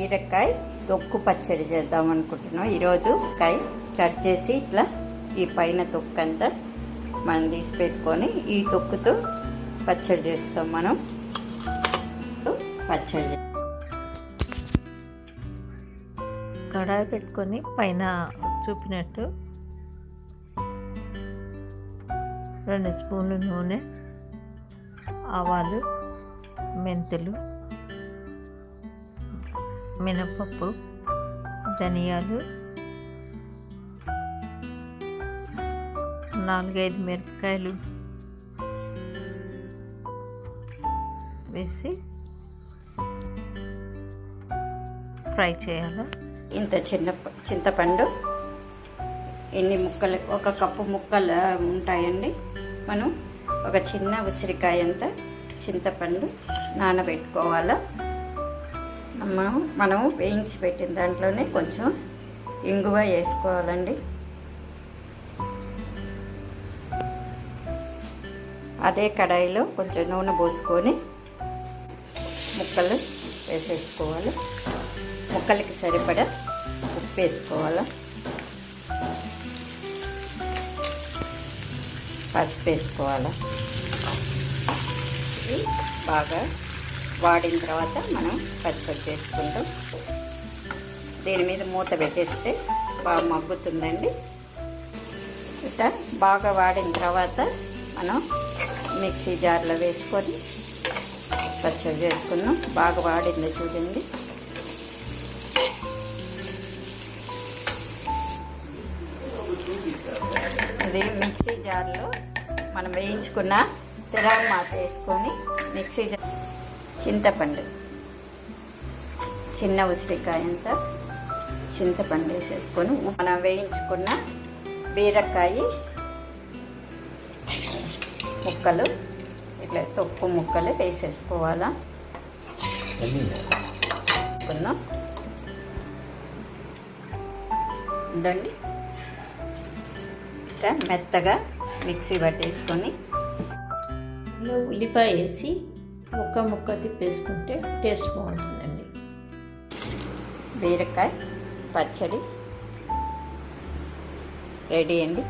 బీరకాయ తొక్కు పచ్చడి చేద్దాం అనుకుంటున్నాం. ఈరోజు కాయ కట్ చేసి ఇట్లా ఈ పైన తొక్కు అంతా మనం తీసి పెట్టుకొని ఈ తొక్కుతో పచ్చడి చేస్తాం మనం. పచ్చడి కడాయి పెట్టుకొని పైన చూపినట్టు రెండు స్పూన్లు నూనె ఆవాలు మెంతులు మినపప్పు ధనియాలు నాలుగైదు మిరపకాయలు వేసి ఫ్రై చేయాలి. ఇంత చిన్న చింతపండు ఎన్ని ముక్కలు ఒక కప్పు ముక్కలు ఉంటాయండి. మనం ఒక చిన్న ఉసిరికాయ అంత చింతపండు నానబెట్టుకోవాలా. మనం మనం వేయించి పెట్టిన దాంట్లోనే కొంచెం ఇంగువ వేసుకోవాలండి. అదే కడాయిలో కొంచెం నూనె పోసుకొని ముక్కలు వేసేసుకోవాలి. ముక్కలకి సరిపడా ఉప్పు వేసుకోవాలి? పసుపు వేసుకోవాలి? బాగా వాడిన తర్వాత మనం పచ్చడి చేసుకుంటాం. దీని మీద మూత పెట్టేస్తే బాగా మగ్గుతుందండి. ఇట్లా బాగా వాడిన తర్వాత మనం మిక్సీ జార్లో వేసుకొని పచ్చడి చేసుకున్నాం. బాగా వాడింది చూడండి. ఇది మిక్సీ జార్లో మనం వేయించుకున్న తిరాగు మాత వేసుకొని మిక్సీ జార్ చింతపండు. చిన్న ఉసిరికాయ అంతా చింతపండు వేసేసుకొని మనం వేయించుకున్న బీరకాయ ముక్కలు ఇట్లా తొక్కు ముక్కలు వేసేసుకోవాలా. వేసుకున్నాం. ఇదండి. ఇంకా మెత్తగా మిక్సీ పట్టేసుకొని ఉల్లిపాయ వేసి ముక్క ముక్క తిప్పేసుకుంటే టేస్ట్ బాగుంటుందండి. బీరకాయ పచ్చడి రెడీ అండి.